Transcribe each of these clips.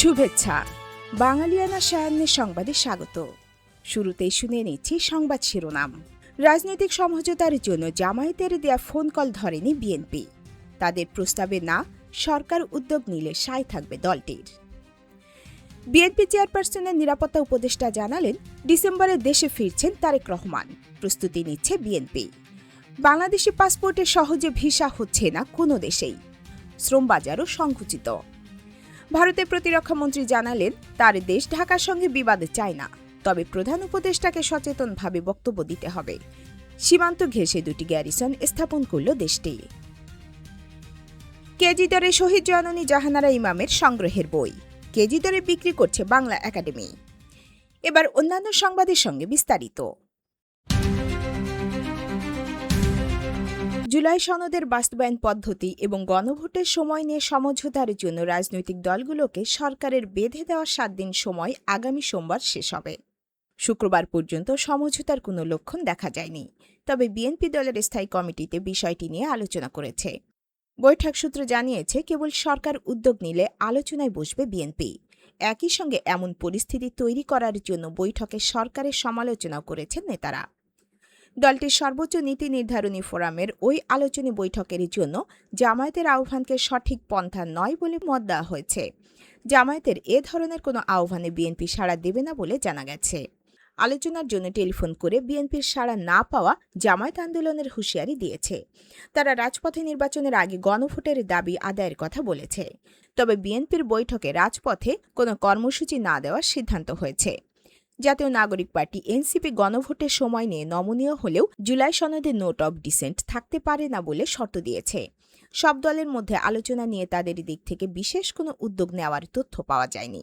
শুভেচ্ছা। বাঙালিয়ানা সায়ান্নের সংবাদে স্বাগত। শুরুতেই শুনে নিচ্ছি সংবাদ শিরোনাম। রাজনৈতিক সমঝোতার জন্য জামায়াতের দেয়া ফোন কল ধরেনি বিএনপি তাদের প্রস্তাবে না, সরকার উদ্যোগ নিলে সায় থাকবে দলটির। বিএনপি চেয়ারপারসনের নিরাপত্তা উপদেষ্টা জানালেন, ডিসেম্বরে দেশে ফিরছেন তারেক রহমান। প্রস্তুতি নিচ্ছে বিএনপি বাংলাদেশি পাসপোর্টে সহজে ভিসা হচ্ছে না কোনো দেশেই। শ্রম বাজারও সংকুচিত। ভারতের প্রতিরক্ষামন্ত্রী জানালেন, তার দেশ ঢাকার সঙ্গে বিবাদে চায় না। তবে প্রধান উপদেষ্টাকে সচেতনভাবে বক্তব্য দিতে হবে। সীমান্ত ঘেঁষে দুটি গ্যারিসন স্থাপন করল দেশটি। কেজি দরে শহীদ জননী জাহানারা ইমামের সংগ্রহের বই। কেজি দরে বিক্রি করছে বাংলা একাডেমি। এবার অন্যান্য সংবাদের সঙ্গে বিস্তারিত। জুলাই সনদের বাস্তবায়ন পদ্ধতি এবং গণভোটের সময় নিয়ে সমঝোতার জন্য রাজনৈতিক দলগুলোকে সরকারের বেঁধে দেওয়া সাত দিন সময় আগামী সোমবার শেষ হবে। শুক্রবার পর্যন্ত সমঝোতার কোনো লক্ষণ দেখা যায়নি, তবে বিএনপি দলের স্থায়ী কমিটিতে বিষয়টি নিয়ে আলোচনা করেছে। বৈঠক সূত্র জানিয়েছে, কেবল সরকার উদ্যোগ নিলে আলোচনায় বসবে বিএনপি। একই সঙ্গে এমন পরিস্থিতি তৈরি করার জন্য বৈঠকে সরকারের সমালোচনা করেছেন নেতারা। দলটির সর্বোচ্চ নীতি নির্ধারণী ফোরামের ওই আলোচনী বৈঠকের জন্য জামায়াতের আহ্বানকে সঠিক পন্থা নয় বলে মত দেওয়া হয়েছে। জামায়াতের এ ধরনের কোনো আহ্বানে বিএনপি সাড়া দেবে না বলে জানা গেছে। আলোচনার জন্য টেলিফোন করে বিএনপির সাড়া না পাওয়া জামায়াত আন্দোলনের হুঁশিয়ারি দিয়েছে। তারা রাজপথে নির্বাচনের আগে গণভোটের দাবি আদায়ের কথা বলেছে। তবে বিএনপির বৈঠকে রাজপথে কোনো কর্মসূচি না দেওয়ার সিদ্ধান্ত হয়েছে। জাতীয় নাগরিক পার্টি এনসিপি গণভোটের সময় নিয়ে নমনীয় হলেও জুলাই সনদে নোট অব ডিসেন্ট থাকতে পারে না বলে শর্ত দিয়েছে। সব দলের মধ্যে আলোচনা নিয়ে তাদের দিক থেকে বিশেষ কোনো উদ্যোগ নেওয়ার তথ্য পাওয়া যায়নি।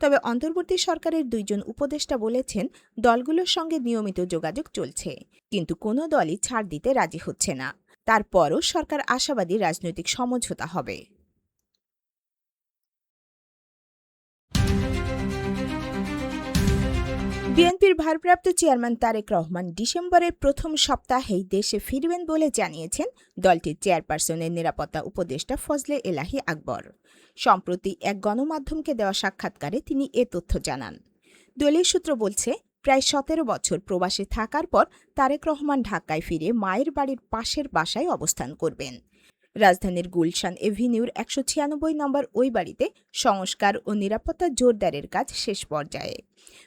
তবে অন্তর্বর্তী সরকারের দুইজন উপদেষ্টা বলেছেন, দলগুলোর সঙ্গে নিয়মিত যোগাযোগ চলছে, কিন্তু কোনো দলই ছাড় দিতে রাজি হচ্ছে না। তারপরও সরকার আশাবাদী রাজনৈতিক সমঝোতা হবে। বিএনপির ভারপ্রাপ্ত চেয়ারম্যান তারেক রহমান ডিসেম্বরের প্রথম সপ্তাহেই দেশে ফিরবেন বলে জানিয়েছেন দলটির চেয়ারপারসনের নিরাপত্তা উপদেষ্টা ফজলে এলাহি আকবর। সম্প্রতি এক গণমাধ্যমকে দেওয়া সাক্ষাৎকারে তিনি এ তথ্য জানান। দলীয় সূত্র বলছে, প্রায় সতেরো বছর প্রবাসে থাকার পর তারেক রহমান ঢাকায় ফিরে মায়ের বাড়ির পাশের বাসায় অবস্থান করবেন। রাজধানীর গুলশান এভিনিউর একশো ছিয়ানব্বই নম্বর ওই বাড়িতে সংস্কার ও নিরাপত্তা জোরদারের কাজ শেষ পর্যায়ে।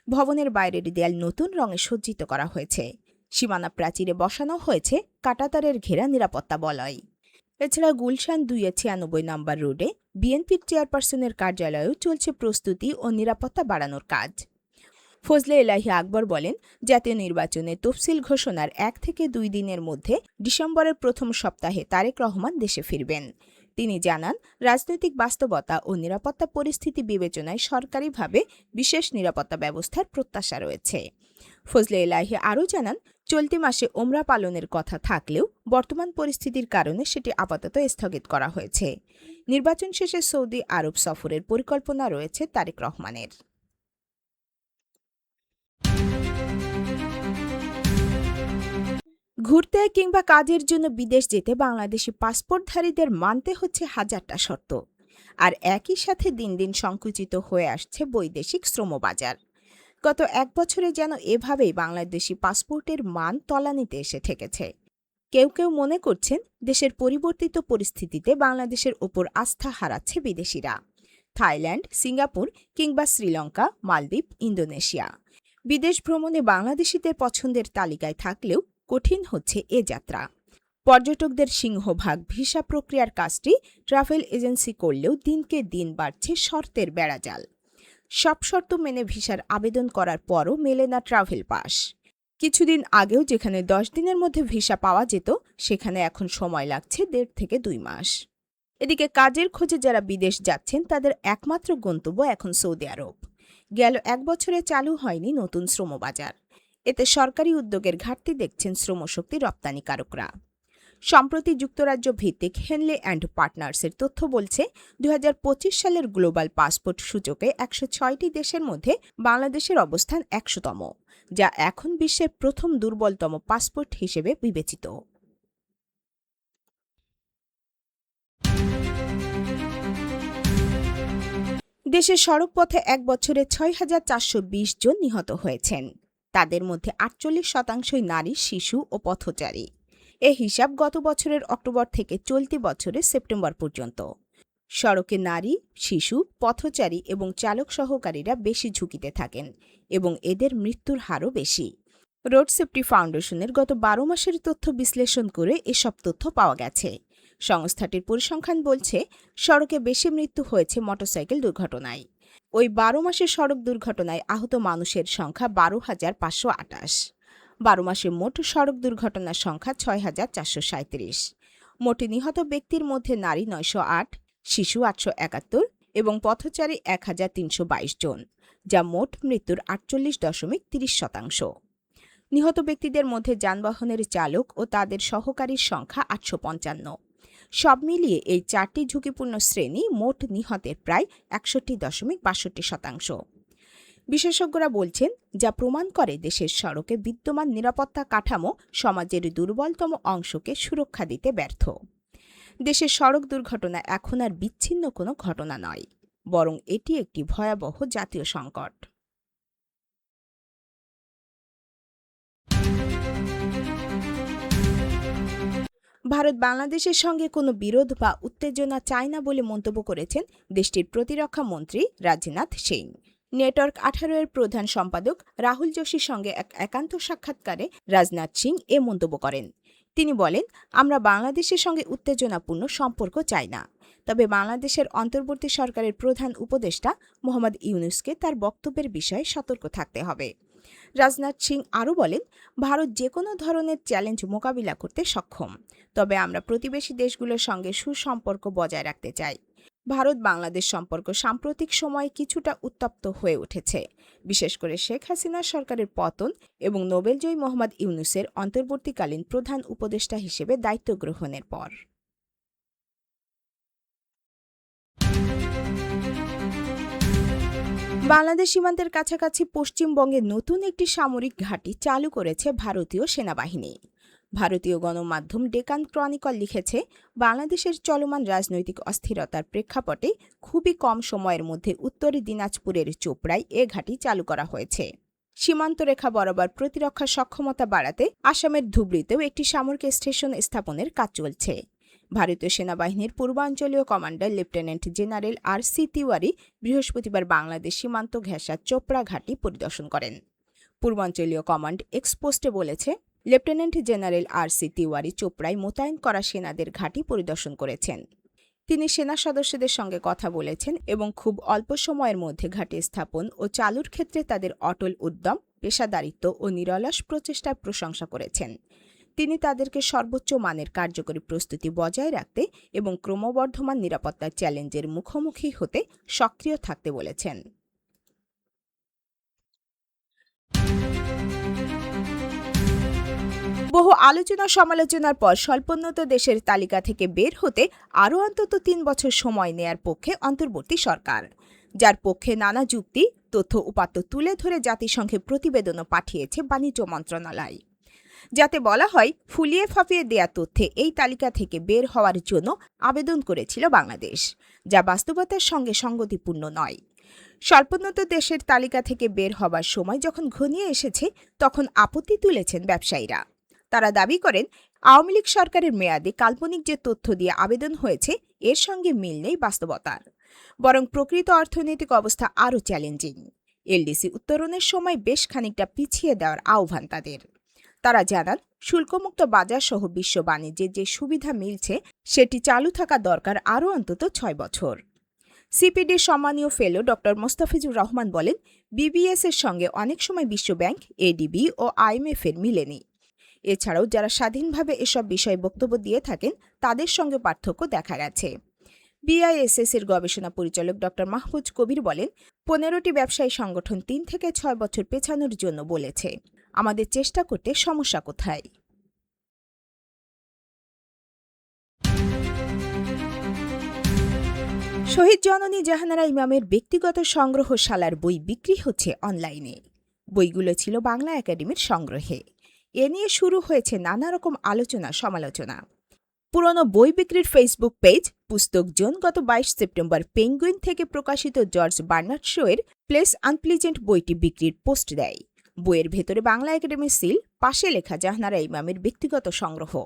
ভবনের বাইরের দেয়াল নতুন রঙে সজ্জিত করা হয়েছে। সীমানা প্রাচীরে বসানো হয়েছে কাটাতারের ঘেরা নিরাপত্তা বলয়। এছাড়া গুলশান দুইয়ে ছিয়ানব্বই নম্বর রোডে বিএনপির চেয়ারপারসনের কার্যালয়েও চলছে প্রস্তুতি ও নিরাপত্তা বাড়ানোর কাজ। ফজলে এলাহি আকবর বলেন, জাতীয় নির্বাচনে তফসিল ঘোষণার এক থেকে দুই দিনের মধ্যে ডিসেম্বরের প্রথম সপ্তাহে তারেক রহমান দেশে ফিরবেন। তিনি জানান, রাজনৈতিক বাস্তবতা ও নিরাপত্তা পরিস্থিতি বিবেচনায় সরকারিভাবে বিশেষ নিরাপত্তা ব্যবস্থার প্রত্যাশা রয়েছে। ফজলে এলাহি আরও জানান, চলতি মাসে ওমরা পালনের কথা থাকলেও বর্তমান পরিস্থিতির কারণে সেটি আপাতত স্থগিত করা হয়েছে। নির্বাচন শেষে সৌদি আরব সফরের পরিকল্পনা রয়েছে তারেক রহমানের। ঘুরতে কিংবা কাজের জন্য বিদেশ যেতে বাংলাদেশি পাসপোর্টধারীদের মানতে হচ্ছে হাজারটা শর্ত। আর একই সাথে দিন দিন সংকুচিত হয়ে আসছে বৈদেশিক শ্রমবাজার। গত এক বছরে যেন এভাবেই বাংলাদেশি পাসপোর্টের মান তলানিতে এসে ঠেকেছে। কেউ কেউ মনে করছেন দেশের পরিবর্তিত পরিস্থিতিতে বাংলাদেশের ওপর আস্থা হারাচ্ছে বিদেশিরা। থাইল্যান্ড, সিঙ্গাপুর কিংবা শ্রীলঙ্কা, মালদ্বীপ, ইন্দোনেশিয়া। বিদেশ ভ্রমণে বাংলাদেশিদের পছন্দের তালিকায় থাকলেও কঠিন হচ্ছে এ যাত্রা। পর্যটকদের সিংহভাগ ভিসা প্রক্রিয়ার কাজটি ট্রাভেল এজেন্সি করলেও দিনকে দিন বাড়ছে শর্তের বেড়াজাল। সব শর্ত মেনে ভিসার আবেদন করার পরও মেলে না ট্রাভেল পাস। কিছুদিন আগেও যেখানে দশ দিনের মধ্যে ভিসা পাওয়া যেত, সেখানে এখন সময় লাগছে দেড় থেকে দুই মাস। এদিকে কাজের খোঁজে যারা বিদেশ যাচ্ছেন, তাদের একমাত্র গন্তব্য এখন সৌদি আরব। গেল এক বছরে চালু হয়নি নতুন শ্রমবাজার। এতে সরকারি উদ্যোগের ঘাটতি দেখছেন শ্রমশক্তি রপ্তানিকারকরা। সম্প্রতি যুক্তরাজ্য ভিত্তিক হেনলে অ্যান্ড পার্টনার্সের তথ্য বলছে দুই হাজার পঁচিশ সালের গ্লোবাল পাসপোর্ট সূচকে একশো ছয়টি দেশের মধ্যে বাংলাদেশের অবস্থান একশোতম, যা এখন বিশ্বের প্রথম দুর্বলতম পাসপোর্ট হিসেবে বিবেচিত। দেশের সড়কপথে এক বছরে ছয় হাজার চারশো বিশ জন নিহত হয়েছেন। তাদের মধ্যে আটচল্লিশ শতাংশই নারী, শিশু ও পথচারী। এ হিসাব গত বছরের অক্টোবর থেকে চলতি বছরের সেপ্টেম্বর পর্যন্ত। সড়কে নারী, শিশু, পথচারী এবং চালক সহকারীরা বেশি ঝুঁকিতে থাকেন এবং এদের মৃত্যুর হারও বেশি। রোড সেফটি ফাউন্ডেশনের গত বারো মাসের তথ্য বিশ্লেষণ করে এসব তথ্য পাওয়া গেছে। সংস্থাটির পরিসংখ্যান বলছে, সড়কে বেশি মৃত্যু হয়েছে মোটরসাইকেল দুর্ঘটনায়। ওই বারো মাসের সড়ক দুর্ঘটনায় আহত মানুষের সংখ্যা বারো হাজার পাঁচশো আটাশ। বারো মাসে মোট সড়ক দুর্ঘটনার সংখ্যা ছয় হাজার চারশো সাঁত্রিশ মোট নিহত ব্যক্তির মধ্যে নারী নয়শো আট, শিশু আটশো একাত্তর এবং পথচারী এক হাজার তিনশো বাইশ জন, যা মোট মৃত্যুর আটচল্লিশ দশমিক তিরিশ শতাংশ। নিহত ব্যক্তিদের মধ্যে যানবাহনের চালক ও তাদের সহকারীর সংখ্যা আটশো পঞ্চান্ন। সব মিলিয়ে এই চারটি ঝুঁকিপূর্ণ শ্রেণি মোট নিহতের প্রায় একষট্টি দশমিক বাষট্টি শতাংশ। বিশেষজ্ঞরা বলছেন, যা প্রমাণ করে দেশের সড়কে বিদ্যমান নিরাপত্তা কাঠামো সমাজের দুর্বলতম অংশকে সুরক্ষা দিতে ব্যর্থ। দেশের সড়ক দুর্ঘটনা এখন আর বিচ্ছিন্ন কোনো ঘটনা নয়, বরং এটি একটি ভয়াবহ জাতীয় সংকট। ভারত বাংলাদেশের সঙ্গে কোনো বিরোধ বা উত্তেজনা চায় না বলে মন্তব্য করেছেন দেশটির প্রতিরক্ষা মন্ত্রী রাজনাথ সিং। নেটওয়ার্ক আঠারো এর প্রধান সম্পাদক রাহুল যোশীর সঙ্গে এক একান্ত সাক্ষাৎকারে রাজনাথ সিং এ মন্তব্য করেন। তিনি বলেন, আমরা বাংলাদেশের সঙ্গে উত্তেজনাপূর্ণ সম্পর্ক চাই না। তবে বাংলাদেশের অন্তর্বর্তী সরকারের প্রধান উপদেষ্টা মোহাম্মদ ইউনুসকে তার বক্তব্যের বিষয়ে সতর্ক থাকতে হবে। রাজনাথ সিং আরও বলেন, ভারত যে কোনো ধরনের চ্যালেঞ্জ মোকাবিলা করতে সক্ষম। তবে আমরা প্রতিবেশী দেশগুলোর সঙ্গে সুসম্পর্ক বজায় রাখতে চাই। ভারত বাংলাদেশ সম্পর্ক সাম্প্রতিক সময়ে কিছুটা উত্তপ্ত হয়ে উঠেছে। বিশেষ করে শেখ হাসিনা সরকারের পতন এবং নোবেলজয়ী মোহাম্মদ ইউনুসের অন্তর্বর্তীকালীন প্রধান উপদেষ্টা হিসেবে দায়িত্ব গ্রহণের পর। বাংলাদেশ সীমান্তের কাছাকাছি পশ্চিমবঙ্গে নতুন একটি সামরিক ঘাঁটি চালু করেছে ভারতীয় সেনাবাহিনী। ভারতীয় গণমাধ্যম ডেকান ক্রনিকল লিখেছে, বাংলাদেশের চলমান রাজনৈতিক অস্থিরতার প্রেক্ষাপটে খুবই কম সময়ের মধ্যে উত্তর দিনাজপুরের চোপড়ায় এ ঘাঁটি চালু করা হয়েছে। সীমান্ত রেখা বরাবর প্রতিরক্ষা সক্ষমতা বাড়াতে আসামের ধুবড়িতেও একটি সামরিক স্টেশন স্থাপনের কাজ চলছে। ভারতীয় সেনাবাহিনীর পূর্বাঞ্চলীয় commander lieutenant general R C Tiwari বৃহস্পতিবার বাংলাদেশ সীমান্ত ঘেঁষা চোপড়া ঘাঁটি পরিদর্শন করেন। পূর্বাঞ্চলীয় কমান্ড এক্সপোস্টে বলেছে, lieutenant general R C Tiwari চোপড়ায় মোতায়েন করা সেনাদের ঘাঁটি পরিদর্শন করেছেন। তিনি সেনা সদস্যদের সঙ্গে কথা বলেছেন এবং খুব অল্প সময়ের মধ্যে ঘাঁটি স্থাপন ও চালুর ক্ষেত্রে তাদের অটল উদ্যম, পেশাদারিত্ব ও নিরলস প্রচেষ্টার প্রশংসা করেছেন। তিনি তাদেরকে সর্বোচ্চ মানের কার্যকরী প্রস্তুতি বজায় রাখতে এবং ক্রমবর্ধমান নিরাপত্তার চ্যালেঞ্জের মুখোমুখি হতে সক্রিয় থাকতে বলেছেন। বহু আলোচনা সমালোচনার পর স্বল্পোন্নত দেশের তালিকা থেকে বের হতে আরও অন্তত তিন বছর সময় নেয়ার পক্ষে অন্তর্বর্তী সরকার, যার পক্ষে নানা যুক্তি, তথ্য উপাত্ত তুলে ধরে জাতিসংঘে প্রতিবেদনও পাঠিয়েছে বাণিজ্য মন্ত্রণালয়। যাতে বলা হয় ফুলিয়ে ফাঁপিয়ে দেয়া তথ্যে এই তালিকা থেকে বের হওয়ার জন্য আবেদন করেছিল বাংলাদেশ, যা বাস্তবতার সঙ্গে সঙ্গতিপূর্ণ নয়। স্বল্পোন্নত দেশের তালিকা থেকে বের হবার সময় যখন ঘনিয়ে এসেছে, তখন আপত্তি তুলেছেন ব্যবসায়ীরা। তারা দাবি করেন, আওয়ামী লীগ সরকারের মেয়াদে কাল্পনিক যে তথ্য দিয়ে আবেদন হয়েছে, এর সঙ্গে মিল নেই বাস্তবতার। বরং প্রকৃত অর্থনৈতিক অবস্থা আরও চ্যালেঞ্জিং। এলডিসি উত্তরণের সময় বেশ খানিকটা পিছিয়ে দেওয়ার আহ্বান তাদের। তারা জানান, শুল্কমুক্ত বাজার সহ বিশ্ব বাণিজ্যে যে সুবিধা মিলছে, সেটি চালু থাকা দরকার আরও অন্তত ছয় বছর। সিপিডির সম্মানীয় ফেলো ডক্টর মোস্তাফিজুর রহমান বলেন, বিবিএস এর সঙ্গে অনেক সময় বিশ্বব্যাংক এডিবি ও আইএমএফ এর মিলেনি এছাড়াও যারা স্বাধীনভাবে এসব বিষয়ে বক্তব্য দিয়ে থাকেন, তাদের সঙ্গে পার্থক্য দেখা গেছে। বিআইএসএস এর গবেষণা পরিচালক ডক্টর মাহফুজ কবির বলেন, পনেরোটি ব্যবসায়ী সংগঠন তিন থেকে ছয় বছর পেছানোর জন্য বলেছে। আমাদের চেষ্টা করতে সমস্যা কোথায়? শহীদ জননী জাহানারা ইমামের ব্যক্তিগত সংগ্রহশালার বই বিক্রি হচ্ছে অনলাইনে। বইগুলো ছিল বাংলা একাডেমির সংগ্রহে। এ নিয়ে শুরু হয়েছে নানা রকম আলোচনা, সমালোচনা। পুরনো বই বিক্রির ফেসবুক পেজ পুস্তক জোন গত বাইশ সেপ্টেম্বর পেঙ্গুইন থেকে প্রকাশিত জর্জ বার্নার্ড শোয়ের প্লেস আনপ্লিজেন্ট বইটি বিক্রির পোস্ট দেয়। বইয়ের ভেতরে বাংলা একাডেমির সিল, পাশে লেখা জাহানারা ইমামের ব্যক্তিগত সংগ্রহ।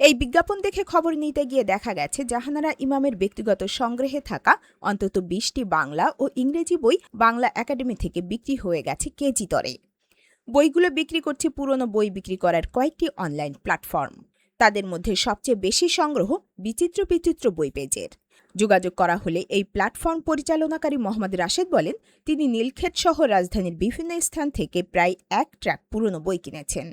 এই বিজ্ঞাপন দেখে খবর নিতে গিয়ে দেখা গেছে, জাহানারা ইমামের ব্যক্তিগত সংগ্রহে থাকা অন্তত বিশটি বাংলা ও ইংরেজি বই বাংলা একাডেমি থেকে বিক্রি হয়ে গেছে কেজি দরে। বইগুলো বিক্রি করছে পুরনো বই বিক্রি করার কয়েকটি অনলাইন প্ল্যাটফর্ম। তাদের মধ্যে সবচেয়ে বেশি সংগ্রহ বিচিত্র বিচিত্র বই পেজের। যোগাযোগ করা হলে এই প্ল্যাটফর্ম পরিচালনাকারী মোহাম্মদ রাশেদ বলেন, তিনি নীলক্ষেত সহ রাজধানীর বিভিন্ন স্থান থেকে প্রায় এক ট্র্যাক পুরনো বই কিনেছেন।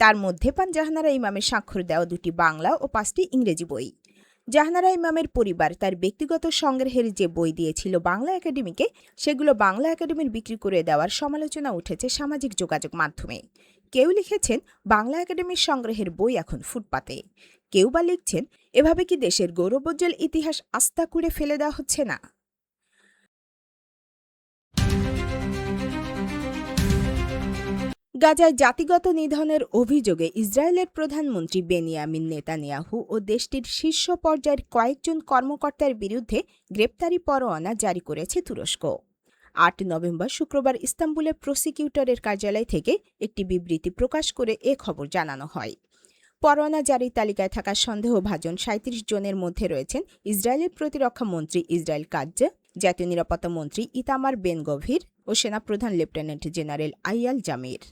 তার মধ্যে পান জাহানারা ইমামের স্বাক্ষর দেওয়া দুটি বাংলা ও পাঁচটি ইংরেজি বই। জাহানারা ইমামের পরিবার তার ব্যক্তিগত সংগ্রহের যে বই দিয়েছিল বাংলা একাডেমিকে, সেগুলো বাংলা একাডেমির বিক্রি করে দেওয়ার সমালোচনা উঠেছে সামাজিক যোগাযোগ মাধ্যমে। কেউ লিখেছেন, বাংলা একাডেমির সংগ্রহের বই এখন ফুটপাতে। কেউ বা লিখছেন, এভাবে কি দেশের গৌরবোজ্জ্বল ইতিহাস আস্থা করে ফেলে দেওয়া হচ্ছে না? গাজায় জাতিগত নিধনের অভিযোগে ইসরায়েলের প্রধানমন্ত্রী বেনিয়ামিন নেতানিয়াহু ও দেশটির শীর্ষ পর্যায়ের কয়েকজন কর্মকর্তার বিরুদ্ধে গ্রেপ্তারি পরোয়ানা জারি করেছে তুরস্ক। আট নভেম্বর শুক্রবার ইস্তাম্বুলের প্রসিকিউটরের কার্যালয় থেকে একটি বিবৃতি প্রকাশ করে এ খবর জানানো হয়। পরোয়ানা জারির তালিকায় থাকা সন্দেহভাজন সাঁত্রিশ জনের মধ্যে রয়েছেন ইসরায়েলের প্রতিরক্ষা মন্ত্রী ইসরায়েল কাজ্জ জাতীয় নিরাপত্তা মন্ত্রী ইতামার বেন গভীর ও সেনাপ্রধান লেফটেন্যান্ট জেনারেল আইয়াল জামির।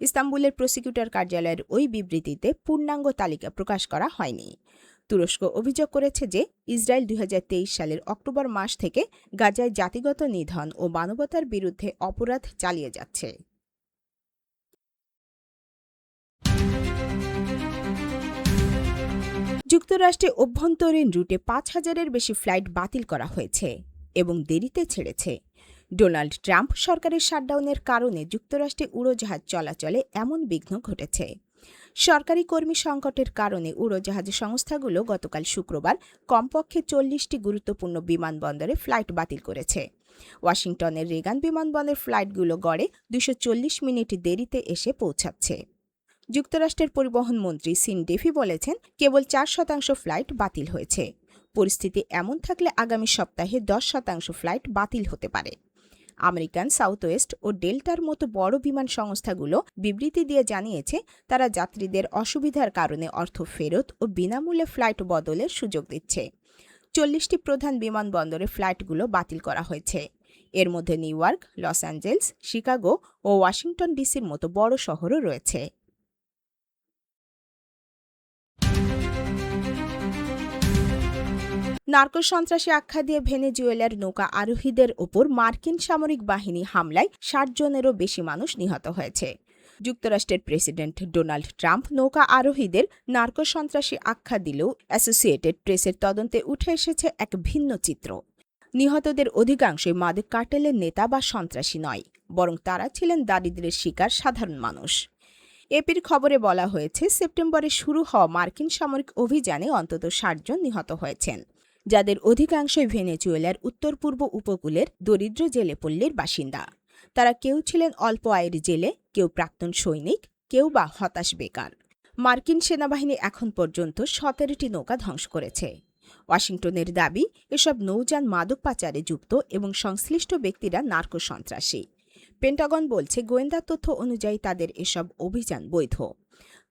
ইস্তাম্বুলের প্রসিকিউটর কার্যালয়ের ওই বিবৃতিতে পূর্ণাঙ্গ তালিকা প্রকাশ করা হয়নি। তুরস্ক অভিযোগ করেছে যে ইসরায়েল দুই হাজার তেইশ সালের অক্টোবর মাস থেকে গাজায় জাতিগত নিধন ও মানবতার বিরুদ্ধে অপরাধ চালিয়ে যাচ্ছে। যুক্তরাষ্ট্রে অভ্যন্তরীণ রুটে পাঁচ হাজারের বেশি ফ্লাইট বাতিল করা হয়েছে এবং দেরিতে ছেড়েছে। ডোনাল্ড ট্রাম্প সরকারের শাটডাউনের কারণে যুক্তরাষ্ট্রে উড়োজাহাজ চলাচলে এমন বিঘ্ন ঘটেছে। সরকারি কর্মী সংকটের কারণে উড়োজাহাজ সংস্থাগুলো গতকাল শুক্রবার কমপক্ষে চল্লিশটি গুরুত্বপূর্ণ বিমানবন্দরে ফ্লাইট বাতিল করেছে। ওয়াশিংটনের রেগান বিমানবন্দরের ফ্লাইটগুলো গড়ে দুশো মিনিট দেরিতে এসে পৌঁছাচ্ছে। যুক্তরাষ্ট্রের পরিবহন মন্ত্রী সিন ডেফি বলেছেন, কেবল চার শতাংশ ফ্লাইট বাতিল হয়েছে। পরিস্থিতি এমন থাকলে আগামী সপ্তাহে দশ শতাংশ ফ্লাইট বাতিল হতে পারে। আমেরিকান সাউথ ওয়েস্ট ও ডেল্টার মতো বড় বিমান সংস্থাগুলো বিবৃতি দিয়ে জানিয়েছে, তারা যাত্রীদের অসুবিধার কারণে অর্থ ফেরত ও বিনামূল্যে ফ্লাইট বদলের সুযোগ দিচ্ছে। চল্লিশটি প্রধান বিমানবন্দরে ফ্লাইটগুলো বাতিল করা হয়েছে। এর মধ্যে New York, Los Angeles, Chicago ও ওয়াশিংটন ডিসির মতো বড় শহরও রয়েছে। নার্কো সন্ত্রাসী আখ্যা দিয়ে ভেনেজুয়েলার নৌকা আরোহীদের ওপর মার্কিন সামরিক বাহিনী হামলায় ষাট জনেরও বেশি মানুষ নিহত হয়েছে। যুক্তরাষ্ট্রের প্রেসিডেন্ট ডোনাল্ড ট্রাম্প নৌকা আরোহীদের নার্কো সন্ত্রাসী আখ্যা দিলেও অ্যাসোসিয়েটেড প্রেসের তদন্তে উঠে এসেছে এক ভিন্ন চিত্র। নিহতদের অধিকাংশই মাদক কার্টেলের নেতা বা সন্ত্রাসী নয়, বরং তারা ছিলেন দারিদ্রের শিকার সাধারণ মানুষ। এপির খবরে বলা হয়েছে, সেপ্টেম্বরে শুরু হওয়া মার্কিন সামরিক অভিযানে অন্তত ষাট জন নিহত হয়েছেন। যাদের অধিকাংশই ভেনেজুয়েলার উত্তর পূর্ব উপকূলের দরিদ্র জেলে পল্লীর বাসিন্দা। তারা কেউ ছিলেন অল্প আয়ের জেলে, কেউ প্রাক্তন সৈনিক, কেউ বা হতাশ বেকার। মার্কিন সেনাবাহিনী এখন পর্যন্ত সতেরোটি নৌকা ধ্বংস করেছে। ওয়াশিংটনের দাবি, এসব নৌযান মাদক পাচারে যুক্ত এবং সংশ্লিষ্ট ব্যক্তিরা নার্কো সন্ত্রাসী। পেন্টাগন বলছে, গোয়েন্দা তথ্য অনুযায়ী তাদের এসব অভিযান বৈধ।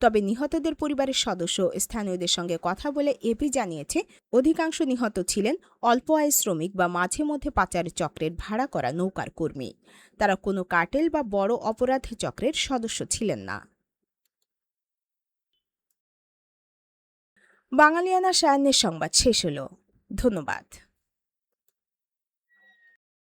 তবে নিহতদের পরিবারের সদস্য স্থানীয়দের সঙ্গে কথা বলে এপি জানিয়েছে, অধিকাংশ নিহত ছিলেন অল্প আয় শ্রমিক বা মাঝে মধ্যে পাচার চক্রের ভাড়া করা নৌকার কর্মী। তারা কোনো কার্টেল বা বড় অপরাধ চক্রের সদস্য ছিলেন না। বাঙালিয়ানা সায়ান্নের সংবাদ শেষ হল। ধন্যবাদ।